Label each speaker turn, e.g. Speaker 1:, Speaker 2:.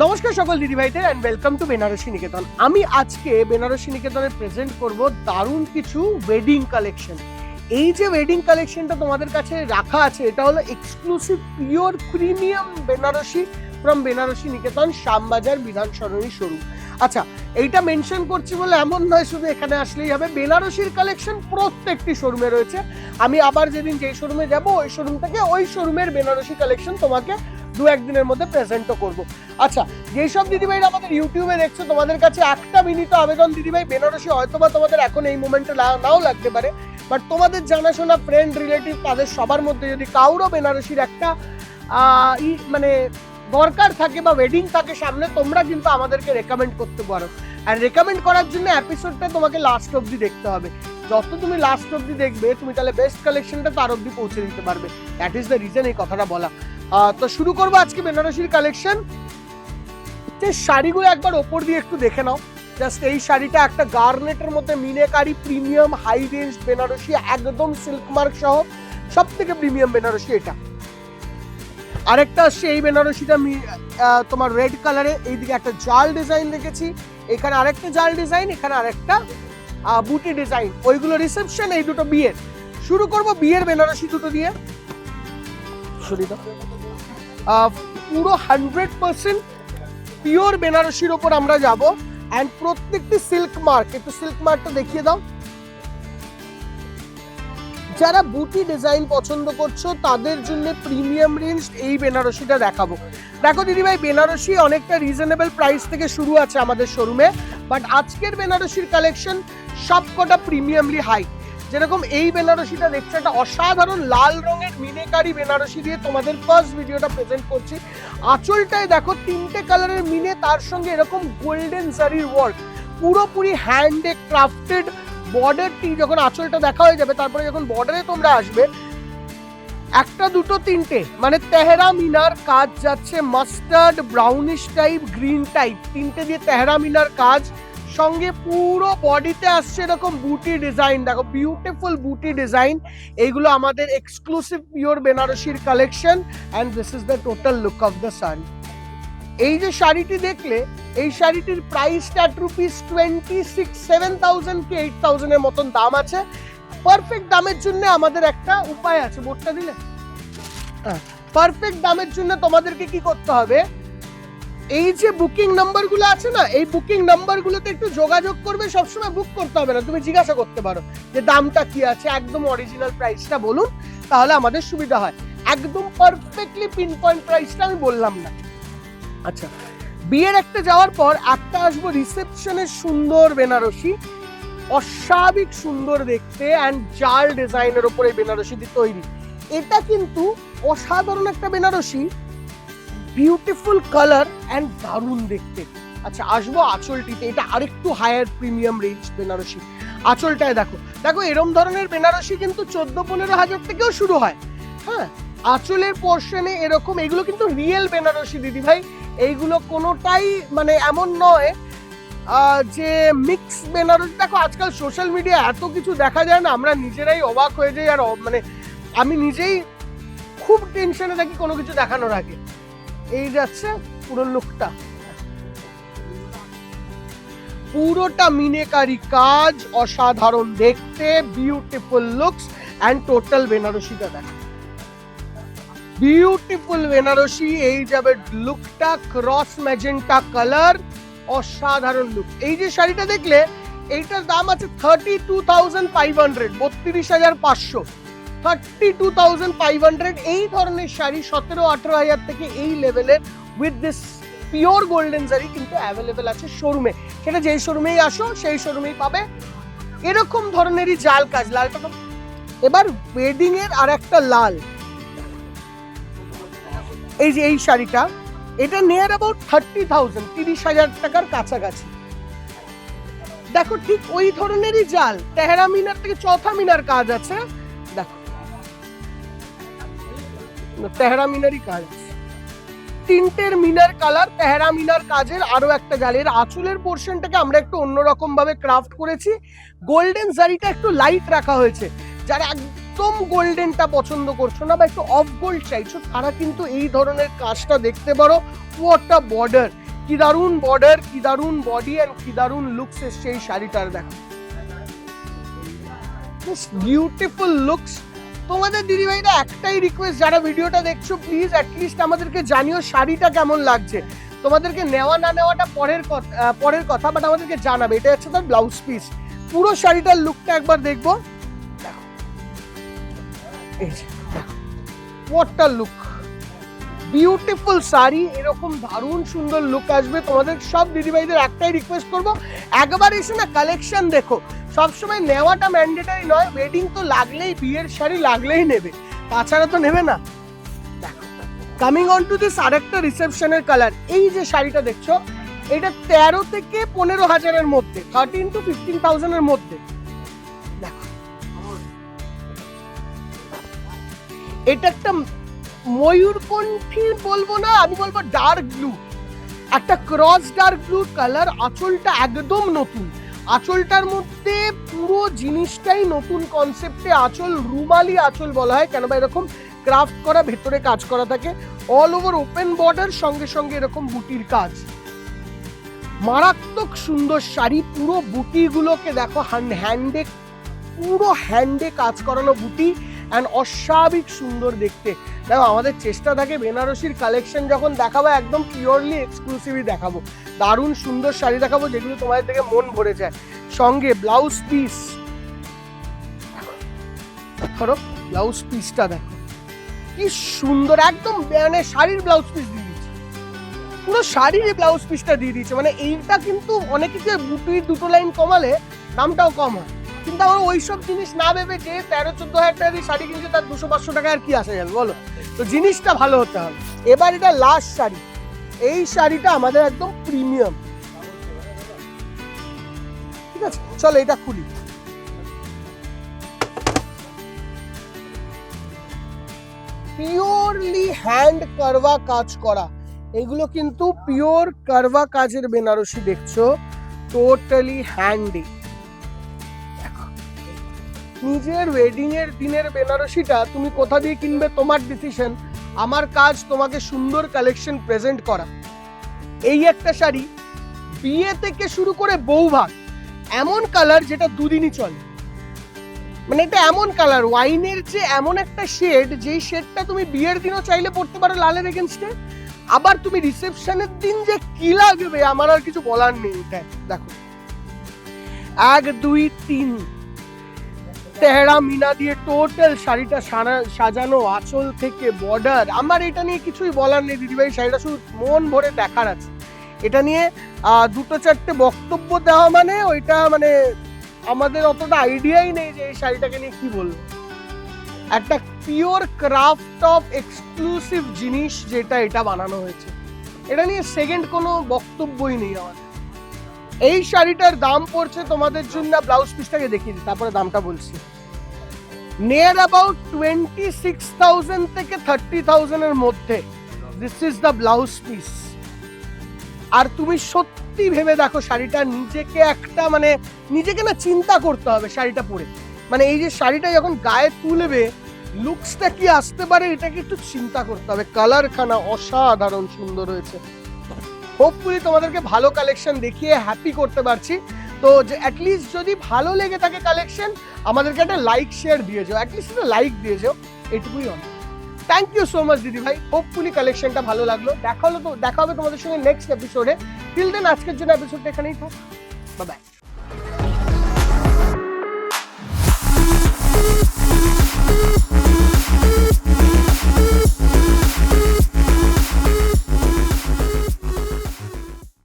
Speaker 1: নমস্কার সকল দিদি ভাইদের and welcome to Banarasi Niketan আমি আজকে বেনারসি নিকেতনে প্রেজেন্ট করব দারুণ কিছু ওয়েডিং কালেকশন এই যে ওয়েডিং কালেকশনটা তোমাদের কাছে রাখা আছে, এটা হলো exclusive pure premium Banarasi from Banarasi Niketan Shyambazar Bidhan Sarani showroom আচ্ছা এইটা মেনশন করছি বলে এমন নয়, শুধু এখানে আসলেই হবে। বেনারসির কালেকশন প্রত্যেকটি শোরুমে রয়েছে। আমি আবার যেদিন যেই শোরুমে যাব, ওই শোরুম থেকে ওই শোরুমের বেনারসি কালেকশন তোমাকে দু একদিনের মধ্যে প্রেজেন্টও করব। আচ্ছা যেই সব দিদিভাইরা আমাদের ইউটিউবে দেখছ, তোমাদের কাছে একটা মিনিট আবেদন, দিদিভাই, বেনারসি হয়তো বা তোমাদের এখন এই মোমেন্টে নাও লাগতে পারে বাট তোমাদের জানাশোনা ফ্রেন্ড রিলেটিভ তাদের সবার মধ্যে যদি কাউরও বেনারসির একটা মানে দরকার থাকে বা ওয়েডিং থাকে সামনে, তোমরা কিন্তু আমাদেরকে রেকমেন্ড করতে পারো। আর রেকমেন্ড করার জন্য এপিসোডটা তোমাকে লাস্ট অবধি দেখতে হবে। যত তুমি লাস্ট অবধি দেখবে, তুমি তাহলে বেস্ট কালেকশনটা তার অবধি পৌঁছে দিতে পারবে। দ্যাট ইজ দ্য রিজন এই কথাটা বলা। তো শুরু করব আজকে বেনারসির কালেকশন যে শাড়িগুলো একবার ওপর দিয়ে একটু দেখে নাও। জাস্ট এই শাড়িটা একটা গার্নেটের মধ্যে meenakari premium high range Banarasi, একদম সিল্ক মার্ক সহ। সব থেকে প্রিমিয়াম বেনারসি এটা। আরেকটা আসছে এই বেনারসিটা তোমার রেড কালারে এইদিকে একটা জাল ডিজাইন দেখেছি এখানে আরেকটা জাল ডিজাইন এখানে আরেকটা বুটি ডিজাইন ওইগুলো রিসেপশন এই দুটো বিয়ের। শুরু করব বিয়ের বেনারসি দুটো দিয়ে। সরি পুরো হান্ড্রেড পার্সেন্ট পিওর বেনারসির ওপর আমরা যাব অ্যান্ড প্রত্যেকটি সিল্ক মার্ক একটু সিল্ক মার্কটা দেখিয়ে দাও। যারা বুটি ডিজাইন পছন্দ করছ, তাদের জন্য প্রিমিয়াম রেঞ্জ এই বেনারসিটা দেখাবো। দেখো দিদিভাই বেনারসি অনেকটা রিজনেবল প্রাইস থেকে শুরু আছে আমাদের শোরুমে বাট আজকের বেনারসির কালেকশন সবকটা প্রিমিয়ামলি হাই যেরকম এই বেনারসিটা দেখছ, একটা অসাধারণ লাল রঙের মিনেকারি বেনারসি দিয়ে তোমাদের ফার্স্ট ভিডিওটা প্রেজেন্ট করছি। আঁচলটায় দেখো, তিনটে কালারের মিনে, তার সঙ্গে এরকম গোল্ডেন জারির ওয়ার্ক পুরোপুরি হ্যান্ডে ক্রাফটেড বর্ডারটি যখন আঁচলটা দেখা হয়ে যাবে, তারপরে যখন বর্ডারে তোমরা আসবে, একটা দুটো তিনটে মানে তেহরা মিনার কাজ যাচ্ছে mustard brownish type green type তিনটে দিয়ে তেহরা মিনার কাজ সঙ্গে পুরো বডিতে আসছে এরকম বুটি ডিজাইন দেখো বিউটিফুল বুটি ডিজাইন এইগুলো আমাদের exclusive pure বেনারসির collection and this is the total look of the sari এই যে শাড়িটি দেখলে, এই শাড়িটির price at rupees twenty six seven thousand কি এইট থাউজেন্ডের মতন দাম আছে। পারফেক্ট দামের জন্য আমাদের একটা উপায় আছে। বোর্ডটা দিলে? পারফেক্ট দামের জন্য তোমাদেরকে কি করতে হবে? এই যে বুকিং নাম্বারগুলো আছে না, এই বুকিং নাম্বারগুলোতে একটু যোগাযোগ করবে, সবসময় বুক করতে হবে না। তুমি জিজ্ঞাসা করতে পারো যে দামটা কি আছে, একদম অরিজিনাল প্রাইসটা বলুন, তাহলে আমাদের সুবিধা হয়। একদম পারফেক্টলি পিন পয়েন্ট প্রাইসটা আমি বললাম না। আচ্ছা বিয়ের একটা যাওয়ার পর একটা আসব রিসেপশনের সুন্দর বেনারসি, অস্বাভাবিক সুন্দর দেখতে অ্যান্ড জাল ডিজাইনের ওপরে বেনারসিটি তৈরি। এটা কিন্তু অসাধারণ একটা বেনারসি বিউটিফুল কালার অ্যান্ড দারুণ দেখতে। আচ্ছা আসব আঁচলটিতে। এটা আরেকটু হায়ার প্রিমিয়াম রেঞ্জ বেনারসি। আঁচলটায় দেখো। দেখো, এরম ধরনের বেনারসি কিন্তু চোদ্দ, পনেরো হাজার থেকেও শুরু হয়। হ্যাঁ আঁচলের পোর্শনে এরকম। এগুলো কিন্তু রিয়েল বেনারসি, দিদি ভাই। এইগুলো কোনোটাই মানে এমন নয় যে মিক্স বেনারসি। দেখো, আজকাল সোশ্যাল মিডিয়া এত কিছু দেখা যায় না। আমরা নিজেরাই অবাক হয়ে যাই আর মানে আমি নিজেই খুব টেনশনে থাকি কোনো কিছু দেখানোর আগে। এই যাচ্ছে পুরো লুকটা। পুরোটা মিনেকারি কাজ, অসাধারণ দেখতে বিউটিফুল লুকস অ্যান্ড টোটাল বেনারসিটা দেখো। বিউটিফুল বেনারসি, এই যাবে লুকটা ক্রস ম্যাজেন্টা কালার অসাধারণ লুক এই যে শাড়িটা দেখলে, এইটার দাম আছে thirty two thousand five hundred বত্রিশ হাজার পাঁচশো। Thirty two thousand five hundred, এই ধরনের শাড়ি সতেরো, আঠেরো হাজার থেকে এই লেভেলের উইথ দিস পিওর গোল্ডেন জারি কিন্তু অ্যাভেলেবেল আছে শোরুমে সেটা যেই শোরুমেই আসো, সেই শোরুমেই পাবে। এরকম ধরনেরই জাল কাজ, লালটা তো এবার ওয়েডিং এর আর একটা লাল। এই যে এই শাড়িটা, এটা নিয়ার অ্যাবাউট থার্টি থাউজেন্ড, তিরিশ হাজার টাকার কাছাকাছি। দেখো ঠিক ওই ধরনেরই জাল তেহরা মিনার থেকে চৌথা মিনার কাজ আছে। দেখো। তেহরা মিনারই কাজ। তিনটের মিনার কালার, তেহরা মিনার কাজের আরও একটা জালের আঁচলের পোর্শনটাকে আমরা একটু অন্যরকম ভাবে ক্রাফট করেছি। গোল্ডেন জারিটা একটু লাইট রাখা হয়েছে। যারা একদম গোল্ডেনটা পছন্দ করছ না বা একটু অফ গোল্ড চাইছো, তারা কিন্তু এই ধরনের কাজটা দেখতে পারো। হোয়াট আ বর্ডার কি দারুণ বর্ডার কি দারুণ বডি অ্যান্ড কি দারুণ লুকস এই শাড়িটার দেখো। বিউটিফুল লুকস তোমাদের দিদিভাইরা একটাই রিকোয়েস্ট যারা ভিডিওটা দেখছ প্লিজ অ্যাটলিস্ট আমাদেরকে জানিও শাড়িটা কেমন লাগছে। তোমাদেরকে নেওয়া না নেওয়াটা পরের কথা পরের কথা বাট আমাদেরকে জানাবে। এটা হচ্ছে তার ব্লাউজ পিস পুরো শাড়িটার লুকটা একবার দেখব। দেখো। এই দেখো। লুক বিউটিফুল শাড়ি, এরকম দারুণ সুন্দর লুক আসবে। তোমাদের সব দিদিভাইদের একটাই রিকোয়েস্ট করব, একবার এসে না কালেকশন দেখো। সবসময় নেওয়াটা ম্যান্ডেটারি নয় ওয়েডিং তো লাগলেই, বিয়ের শাড়ি লাগলেই নেবে। তাছাড়া তো নেবে না। কামিং অন টু দিস আরেকটা রিসেপশনের কালার এই যে শাড়িটা দেখছ, এটা তেরো থেকে পনেরো হাজারের মধ্যে থার্টিন টু ফিফটিন থাউজেন্ডের মধ্যে। এটা একটা ময়ূরকণ্ঠী বলব না, আমি বলব ডার্ক ব্লু একটা ক্রস ডার্ক ব্লু কালার আঁচলটা একদম নতুন। আঁচলটার মধ্যে পুরো জিনিসটাই নতুন কনসেপ্টে আঁচল, রুমালি আঁচল বলা হয় কেন বা এরকম ক্রাফট করা, ভেতরে কাজ করা থাকে। অল ওভার ওপেন বর্ডার সঙ্গে সঙ্গে এরকম বুটির কাজ। মারাত্মক সুন্দর শাড়ি, পুরো বুটিগুলোকে দেখো হ্যান্ডে পুরো হ্যান্ডে কাজ করানো বুটি। অ্যান্ড অস্বাভাবিক সুন্দর দেখতে। দেখো, আমাদের চেষ্টা থাকে বেনারসির কালেকশন যখন দেখাবো, একদম পিওরলি এক্সক্লুসিভই দেখাবো। দারুণ সুন্দর শাড়ি দেখাবো, যেগুলো তোমাদের থেকে মন ভরে যায়। সঙ্গে ব্লাউজ পিস ধরো ব্লাউজ পিসটা দেখো। কি সুন্দর, একদম মানে শাড়ির ব্লাউজ পিস দিয়ে দিয়েছে। পুরো শাড়ির ব্লাউজ পিসটা দিয়ে দিয়েছে। মানে এইটা কিন্তু অনেকে বুটি দুটো লাইন কমালে দামটাও কম হয়। কিন্তু আমার ওইসব জিনিস না ভেবে যে তেরো, চোদ্দ হাজার টাকা দিয়ে শাড়ি কিনছে, তার দুশো, পাঁচশো টাকা আর কি আসা যাবে বলো? তো জিনিসটা ভালো হতে হবে। এবার এটা লাস্ট শাড়ি। এই শাড়িটা আমাদের একদম প্রিমিয়াম ঠিক আছে? চলো, এটা খুলি। পিওরলি হ্যান্ড কারবা কাজ করা। এগুলো কিন্তু পিওর কারবা কাজের বেনারসি দেখছ? টোটালি হ্যান্ডি নিজের ওয়েডিং এর দিনের বেনারসিটা তুমি কোথা দিয়ে কিনবে তোমার ডিসিশন আমার কাজ তোমাকে সুন্দর কালেকশন প্রেজেন্ট করা। এই একটা শাড়ি বিয়ে থেকে শুরু করে বৌভাত এমন কালার যেটা দুদিনই চলে। মানে এটা এমন কালার ওয়াইনের যে এমন একটা শেড যেই শেডটা তুমি বিয়ের দিনও চাইলে পড়তে পারো লালের এগেনস্টে আবার তুমি রিসেপশনের দিন যে কি লাগবে, আমার আর কিছু বলার নেই। দেখো। এক, দুই, তিন। তেহরা মিনা দিয়ে টোটাল শাড়িটা সাজানো আঁচল থেকে বর্ডার আমার এটা নিয়ে কিছুই বলার নেই দিদিভাই, শাড়িটা শুধু মন ভরে দেখার আছে। এটা নিয়ে দুটো চারটে বক্তব্য দেওয়া মানে ওইটা মানে আমাদের অতটা আইডিয়াই নেই যে এই শাড়িটাকে নিয়ে কি বলব। একটা পিওর ক্রাফট অফ এক্সক্লুসিভ জিনিস যেটা এটা বানানো হয়েছে। এটা নিয়ে সেকেন্ড কোনো বক্তব্যই নেই আমার। এই শাড়িটার দাম পড়ছে তোমাদের জন্য ব্লাউজ পিসটাকে দেখিয়ে দিই, তারপরে দামটা বলছি। Near about twenty six thousand থেকে থার্টি থাউজেন্ডের মধ্যে this is the blouse piece আর তুমি সত্যি ভেবে দেখো শাড়িটা নিজেকে একটা মানে নিজেকে না চিন্তা করতে হবে শাড়িটা পরে। মানে এই যে শাড়িটা যখন গায়ে তুলবে লুকসটা কি আসতে পারে এটাকে একটু চিন্তা করতে হবে। কালারখানা অসাধারণ সুন্দর হয়েছে। হোপফুলি তোমাদেরকে ভালো কালেকশন দেখিয়ে হ্যাপি করতে পারছি। তো যে অ্যাটলিস্ট যদি ভালো লেগে থাকে কালেকশন আমাদেরকে একটা লাইক শেয়ার দিয়ে যাও অ্যাটলিস্ট একটা লাইক দিয়ে যাও, এটুকুই অনেক থ্যাংক ইউ সো মাচ দিদি ভাই। হোপফুলি কালেকশনটা ভালো লাগল। দেখা হলো তো, দেখা হবে তোমাদের সঙ্গে নেক্সট এপিসোডে টিল দেন আজকের জন্য এপিসোডটা এখানেই থাক।